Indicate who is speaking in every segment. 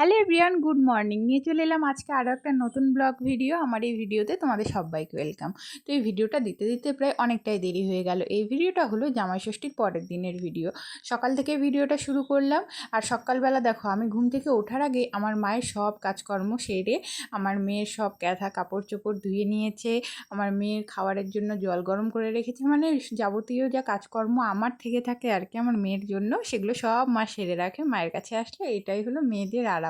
Speaker 1: Hello everyone, good morning. নিয়ে চলে এলাম আজকে আরও একটা নতুন ব্লগ ভিডিও। আমার এই ভিডিওতে তোমাদের সবাইকে ওয়েলকাম। তো এই ভিডিওটা দিতে দিতে প্রায় অনেকটাই দেরি হয়ে গেল। এই ভিডিওটা হলো জামাই ষষ্ঠীর পরের দিনের ভিডিও। সকাল থেকে ভিডিওটা শুরু করলাম। আর সকালবেলা দেখো, আমি ঘুম থেকে ওঠার আগে আমার মায়ের সব কাজকর্ম সেরে আমার মেয়ের সব ক্যাথা কাপড় চোপড় ধুয়ে নিয়েছে, আমার মেয়ের খাবারের জন্য জল গরম করে রেখেছে। মানে যাবতীয় যা কাজকর্ম আমার থেকে থাকে আর কি, আমার মেয়ের জন্য, সেগুলো সব মা সেরে রাখে, মায়ের কাছে আসলে এটাই হলো মেয়েদের আরাম।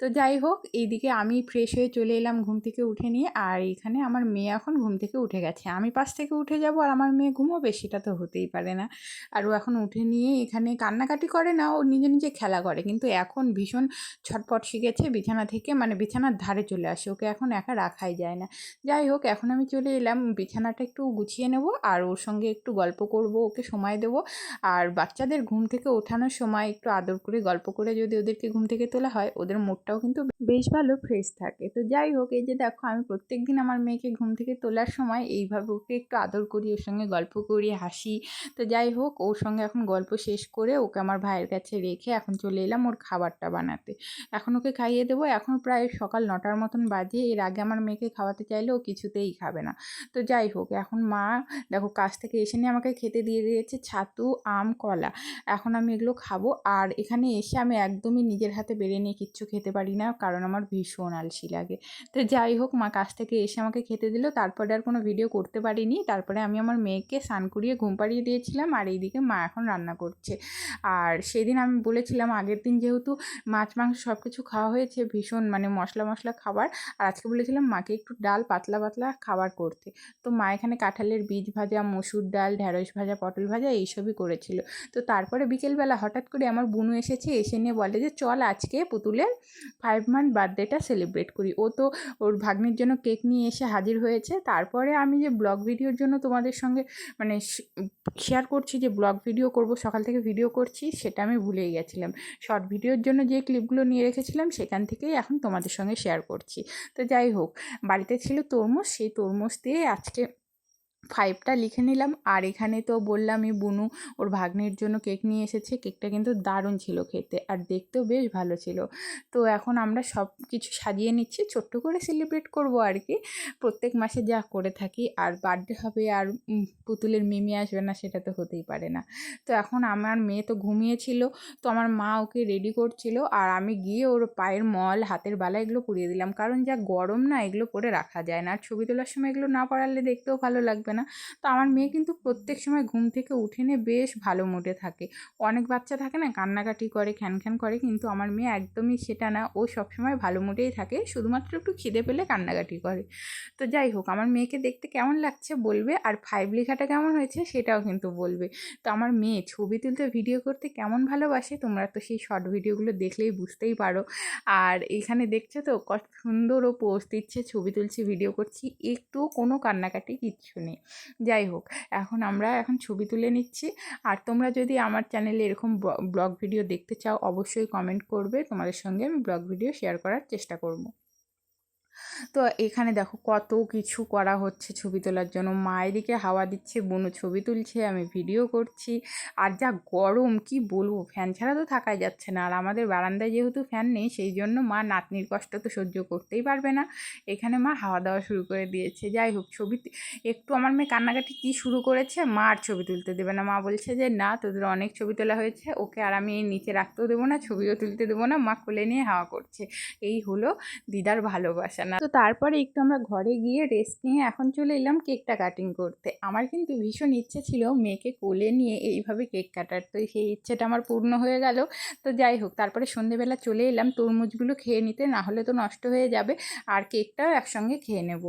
Speaker 1: তো যাই হোক, এইদিকে আমি ফ্রেশ হয়ে চলে এলাম ঘুম থেকে উঠে নিয়ে, আর এখানে আমার মেয়ে এখন ঘুম থেকে উঠে গেছে। আমি পাশ থেকে উঠে যাব আর আমার মেয়ে ঘুমোবে, সেটা তো হতেই পারে না। আর ও এখন উঠে নিয়ে এখানে কান্নাকাটি করে না, ও নিজে নিজে খেলা করে। কিন্তু এখন ভীষণ ছটপট শিখেছে, বিছানা থেকে মানে বিছানার ধারে চলে আসে। ওকে এখন একা রাখাই যায় না। যাই হোক, এখন আমি চলে এলাম, বিছানাটা একটু গুছিয়ে নেব, আর ওর সঙ্গে একটু গল্প করব, ওকে সময় দেব। আর বাচ্চাদের ঘুম থেকে ওঠানোর সময় একটু আদর করে গল্প করে যদি ওদেরকে ঘুম থেকে তোলা হয় ওদের মুডটাও কিন্তু বেশ ভালো ফ্রেশ থাকে। তো যাই হোক, এই যে দেখো, আমি প্রত্যেক দিন আমার মেয়েকে ঘুম থেকে তোলার সময় এইভাবে ওকে একটু আদর করি, ওর সঙ্গে গল্প করি, হাসি। তো যাই হোক, ওর সঙ্গে এখন গল্প শেষ করে ওকে আমার ভাইয়ের কাছে রেখে এখন চলে এলাম ওর খাবারটা বানাতে। এখন ওকে খাইয়ে দেবো। এখন প্রায় সকাল নটার মতন বাজে। এর আগে আমার মেয়েকে খাওয়াতে চাইলে ও কিছুতেই খাবে না। তো যাই হোক, এখন মা দেখো, কাজ থেকে এসে নিয়ে আমাকে খেতে দিয়ে দিয়েছে ছাতু, আম, কলা। এখন আমি এগুলো খাব। আর এখানে এসে আমি একদমই নিজের হাতে বেড়ে নিয়ে কিচ্ছু খেতে পারি না, কারণ আমার ভীষণ আলসি লাগে। তো যাই হোক, মা কাছ থেকে এসে আমাকে খেতে দিল, তারপরে আর কোনো ভিডিও করতে পারিনি। তারপরে আমি আমার মেয়েকে স্নান করিয়ে ঘুম পাড়িয়ে দিয়েছিলাম, আর এইদিকে মা এখন রান্না করছে। আর সেদিন আমি বলেছিলাম, আগের দিন যেহেতু মাছ, মাংস সব কিছু খাওয়া হয়েছে, ভীষণ মানে মশলা মশলা খাবার, আর আজকে বলেছিলাম মাকে একটু ডাল পাতলা পাতলা খাবার করতে। তো মা এখানে কাঁঠালের বীজ ভাজা, মসুর ডাল, ঢ্যাঁড়স ভাজা, পটল ভাজা, এইসবই করেছিল। তো তারপরে বিকেলবেলা হঠাৎ করে আমার বুনু এসেছে, এসে নিয়ে বলে যে, চল আজকে পুতুলের ফাইভ মান্থ বার্থডেটা সেলিব্রেট করি। ও তো ওর ভাগ্নির জন্য কেক নিয়ে এসে হাজির হয়েছে। তারপরে আমি যে ব্লগ ভিডিওর জন্য তোমাদের সঙ্গে মানে শেয়ার করছি, যে ব্লগ ভিডিও করব, সকাল থেকে ভিডিও করছি, সেটা আমি ভুলেই গেছিলাম। শর্ট ভিডিওর জন্য যে ক্লিপগুলো নিয়ে রেখেছিলাম, সেখান থেকেই এখন তোমাদের সঙ্গে শেয়ার করছি। তো যাই হোক, বাড়িতে ছিল তরমুজ, সেই তরমুজ দিয়ে আজকে ফাইভটা লিখে নিলাম। আর এখানে তো বললামই, বুনু ওর ভাগ্নের জন্য কেক নিয়ে এসেছে। কেকটা কিন্তু দারুণ ছিল খেতে আর দেখতেও বেশ ভালো ছিল। তো এখন আমরা সব কিছু সাজিয়ে নিচ্ছি। ছোট্ট করে সেলিব্রেট করব আর কি। প্রত্যেক মাসে যা করে থাকি। আর বার্থডে হবে আর পুতুলের মিমি আসবে না, সেটা তো হতেই পারে না। তো এখন আমার মেয়ে তো ঘুমিয়েছিল। তো আমার মা ওকে রেডি করছিল। আর আমি গিয়ে ওর পায়ের মল, হাতের বালা এগুলো পুড়িয়ে দিলাম। কারণ যা গরম না, এগুলো পরে রাখা যায় না। আর ছবি তোলার সময় এগুলো না পড়ালে দেখতেও ভালো লাগবে না। তো আমার মেয়ে কিন্তু প্রত্যেক সময় ঘুম থেকে উঠে নিয়ে বেশ ভালো মুডে থাকে। অনেক বাচ্চা থাকে না, কান্নাকাটি করে খ্যান খ্যান করে, কিন্তু আমার মেয়ে একদমই সেটা না। ও সবসময় ভালো মুডেই থাকে, শুধুমাত্র একটু খিদে পেলে কান্নাকাটি করে। তো যাই হোক, আমার মেয়েকে দেখতে কেমন লাগছে বলবে, আর ফাইভ লেখাটা কেমন হয়েছে সেটাও কিন্তু বলবে। তো আমার মেয়ে ছবি তুলতে ভিডিও করতে কেমন ভালোবাসে, তোমরা তো সেই শর্ট ভিডিওগুলো দেখলেই বুঝতেই পারো। আর এখানে দেখছ তো, কত সুন্দর ও পোস্ট দিচ্ছে, ছবি তুলছি ভিডিও করছি একটু কোনো কান্নাকাটি কিচ্ছু নেই। যাই হোক, এখন আমরা এখন ছবি তুলে নিচ্ছি। আর তোমরা যদি আমার চ্যানেলে এরকম ব্লগ ভিডিও দেখতে চাও, অবশ্যই কমেন্ট করবে। তোমাদের সঙ্গে আমি ব্লগ ভিডিও শেয়ার করার চেষ্টা করব। তো এখানে দেখো কত কিছু করা হচ্ছে ছবি তোলার জন্য। মা এদিকে হাওয়া দিচ্ছে বোনও ছবি তুলছে, আমি ভিডিও করছি। আর যা গরম, কি বলব ফ্যান ছাড়া তো থাকাই যাচ্ছে না। আর আমাদের বারান্দায় যেহেতু ফ্যান নেই, সেই জন্য মা নাতনির কষ্ট তো সহ্য করতেই পারবে না। এখানে মা হাওয়া দেওয়া শুরু করে দিয়েছে। যাই হোক, ছবি একটু আমার মেয়ে কান্নাকাটি কী শুরু করেছে, মা আর ছবি তুলতে দেবে না। মা বলছে যে, না, তোদের অনেক ছবি তোলা হয়েছে, ওকে আর আমি এই নিচে রাখতেও দেবো না, ছবিও তুলতে দেবো না, মা কোলে নিয়ে হাওয়া করছে। এই হলো দিদার ভালোবাসা। না। তো তারপরে একটু আমরা ঘরে গিয়ে রেস্ট নিয়ে এখন চলে এলাম কেকটা কাটিং করতে। আমার কিন্তু ভীষণ ইচ্ছে ছিল মেয়েকে কোলে নিয়ে এইভাবে কেক কাটার। তো সেই ইচ্ছেটা আমার পূর্ণ হয়ে গেল। তো যাই হোক, তারপরে সন্ধেবেলা চলে এলাম তরমুজগুলো খেয়ে নিতে, না হলে তো নষ্ট হয়ে যাবে। আর কেকটাও একসঙ্গে খেয়ে নেব।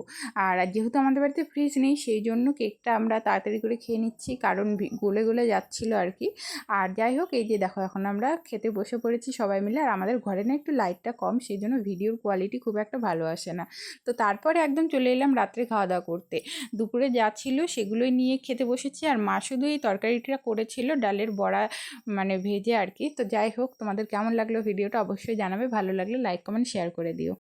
Speaker 1: আর যেহেতু আমাদের বাড়িতে ফ্রিজ নেই, সেই জন্য কেকটা আমরা তাড়াতাড়ি করে খেয়ে নিচ্ছি, কারণ গলে গলে যাচ্ছিল আর কি। আর যাই হোক, এই যে দেখো, এখন আমরা খেতে বসে পড়েছি সবাই মিলে। আর আমাদের ঘরে না একটু লাইটটা কম, সেই জন্য ভিডিওর কোয়ালিটি খুব একটা ভালো আসে না। তো তারপরে একদম চলে এলাম রাত্রে খাওয়া দাওয়া করতে। দুপুরে যা ছিল সেগুলোই নিয়ে খেতে বসেছি। আর মা শুধু এই তরকারিটা করেছিল, ডালের বড়া মানে ভেজে আর কি। তো যাই হোক, তোমাদের কেমন লাগল ভিডিওটা অবশ্যই জানাবে। ভালো লাগলে লাইক কমেন্ট শেয়ার করে দিও।